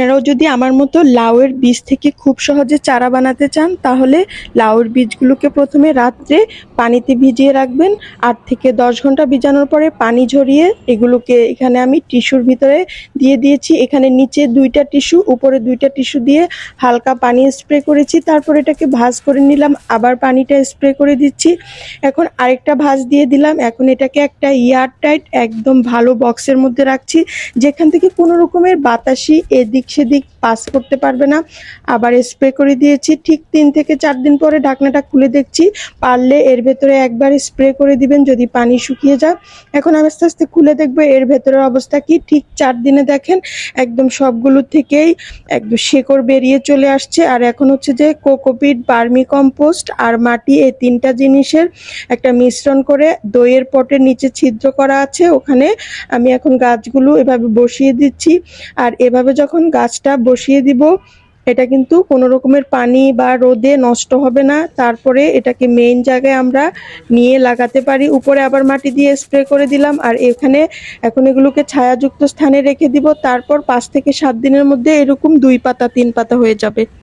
আপনারাও যদি আমার মতো লাউয়ের বীজ থেকে খুব সহজে চারা বানাতে চান, তাহলে লাউয়ের বীজগুলোকে প্রথমে রাত্রে পানিতে ভিজিয়ে রাখবেন। আট থেকে দশ ঘণ্টা ভিজানোর পরে পানি ঝরিয়ে এগুলোকে এখানে আমি টিস্যুর ভিতরে দিয়ে দিয়েছি। এখানে নিচে দুইটা টিস্যু, উপরে দুইটা টিস্যু দিয়ে হালকা পানি স্প্রে করেছি। তারপর এটাকে ভাঁজ করে নিলাম, আবার পানিটা স্প্রে করে দিচ্ছি। এখন আরেকটা ভাঁজ দিয়ে দিলাম। এখন এটাকে একটা ইয়ার টাইট একদম ভালো বক্সের মধ্যে রাখছি, যেখান থেকে কোনো রকমের বাতাসি এদিক সেদিক পাস করতে পারবে না। আবার স্প্রে করে দিয়েছি, ঠিক তিন থেকে চার দিন পরে ঢাকনাটা খুলে দেখছি, পারলে এর ভেতরে একবার স্প্রে করে দিবেন যদি পানি শুকিয়ে যায়। এখন আমি আস্তে আস্তে খুলে দেখব এর ভেতরের অবস্থা কি। ঠিক চার দিনে দেখেন একদম সবগুলো থেকেই একদম শেকড় বেরিয়ে চলে আসছে। আর এখন হচ্ছে যে কোকোপিট, বার্মি কম্পোস্ট আর মাটি, এই তিনটা জিনিসের একটা মিশ্রণ করে দইয়ের পটের নিচে ছিদ্র করা আছে। ওখানে আমি এখন গাছগুলো এভাবে বসিয়ে দিচ্ছি। আর এভাবে যখন গাছটা বসিয়ে দিব। এটা কিন্তু কোনো রকমের পানি বা রোদে নষ্ট হবে না। তারপরে এটাকে মেইন জায়গায় আমরা নিয়ে লাগাতে পারি। উপরে আবার মাটি দিয়ে স্প্রে করে দিলাম। আর এখানে এখন এগুলোকে ছায়াযুক্ত স্থানে রেখে দিব। তারপর পাঁচ থেকে সাত দিনের মধ্যে এরকম দুই পাতা, তিন পাতা হয়ে যাবে।